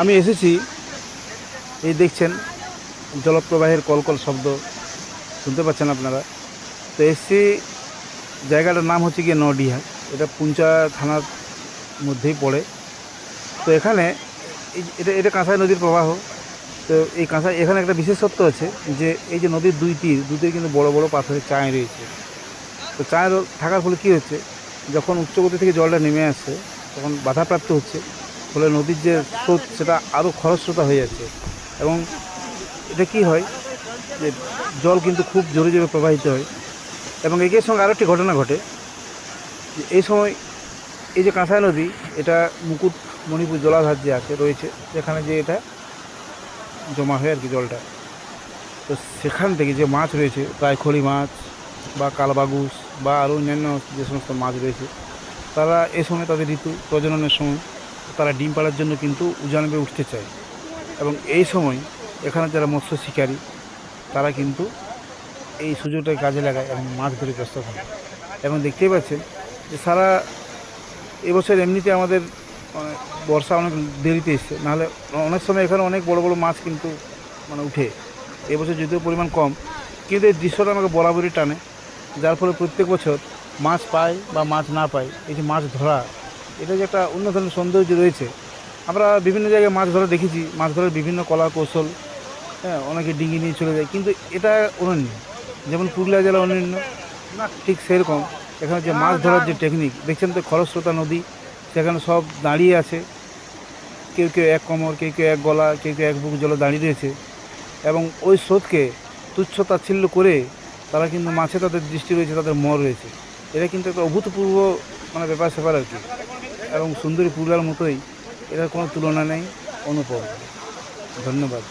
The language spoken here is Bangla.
আমি এসেছি। এই দেখছেন, জলপ্রবাহের কলকল শব্দ। শুনতে পাচ্ছেন আপনারা? তো এসছি, জায়গাটার নাম হচ্ছে গিয়ে নডিহা। এটা পুঞ্চা থানার মধ্যেই পড়ে। তো এখানে এটা এটা কাঁসাই নদীর প্রবাহ। তো এই কাঁসাই, এখানে একটা বিশেষত্ব আছে যে, এই যে নদীর দুই তীর দুই তীর কিন্তু বড় বড় পাথরের চায় রয়েছে। তো চায় থাকার ফলে কী হচ্ছে, যখন উচ্চগতি থেকে জলটা নেমে আসছে তখন বাধাপ্রাপ্ত হচ্ছে। ফলে নদীর যে স্রোত, সেটা আরও খরস্রোতা হয়ে যাচ্ছে। এবং এটা কি হয় যে জল কিন্তু খুব জোরে জোরে প্রবাহিত হয়। এবং এর সঙ্গে আরও একটি ঘটনা ঘটে এই সময় এই যে কাঁসাই নদী, এটা মুকুট, মণিপুর জলাধার যে আছে, রয়েছে, যেখানে যে এটা জমা হয় আর কি জলটা। তো সেখান থেকে যে মাছ রয়েছে প্রায় খড়ি মাছ বা কালবাগুস বা আরও অন্যান্য যে সমস্ত মাছ রয়েছে, তারা এ সময় তাদের ঋতু প্রজননের সময় তারা ডিম পাড়ার জন্য কিন্তু উজানবে উঠতে চায়। এবং এই সময় এখানে যারা মৎস্য শিকারী, তারা কিন্তু এই সুযোগটাকে কাজে লাগায় এবং মাছ ধরে ব্যস্ত থাকে এবং দেখতেই পাচ্ছেন যে সারা এবছর এমনিতে আমাদের মানে বর্ষা অনেক দেরিতে এসছে। নাহলে অনেক সময় এখানে অনেক বড় বড় মাছ কিন্তু মানে উঠে। এবছর যদিও পরিমাণ কম, কিন্তু এই দৃশ্যটা আমাকে বরাবরই টানে। যার ফলে প্রত্যেক বছর মাছ পায় বা মাছ না পায়, এই যে মাছ ধরা এটা যে একটা অন্য ধরনের সৌন্দর্য রয়েছে। আমরা বিভিন্ন জায়গায় মাছ ধরা দেখেছি, মাছ ধরার বিভিন্ন কলা কৌশল হ্যাঁ অনেকে ডিঙি নিয়ে চলে যায়, কিন্তু এটা অনন্য। যেমন পুরুলিয়া জেলা অনন্য ঠিক সেরকম। এখানে যে মাছ ধরার যে টেকনিক দেখছেন তো খরস্রোতা নদী, সেখানে সব দাঁড়িয়ে আছে। কেউ কেউ এক কোমর, কেউ কেউ এক গলা, কেউ কেউ এক বুক জলে দাঁড়িয়ে রয়েছে। এবং ওই স্রোতকে তুচ্ছ তাচ্ছিল্য করে তারা কিন্তু মাছে তাদের দৃষ্টি রয়েছে, তাদের মর রয়েছে। এটা কিন্তু একটা অভূতপূর্ব মানে ব্যাপার স্যাপার আর কি। এবং সুন্দরী পুরুলার মতোই এটার কোনো তুলনা নেই অনুপম। ধন্যবাদ।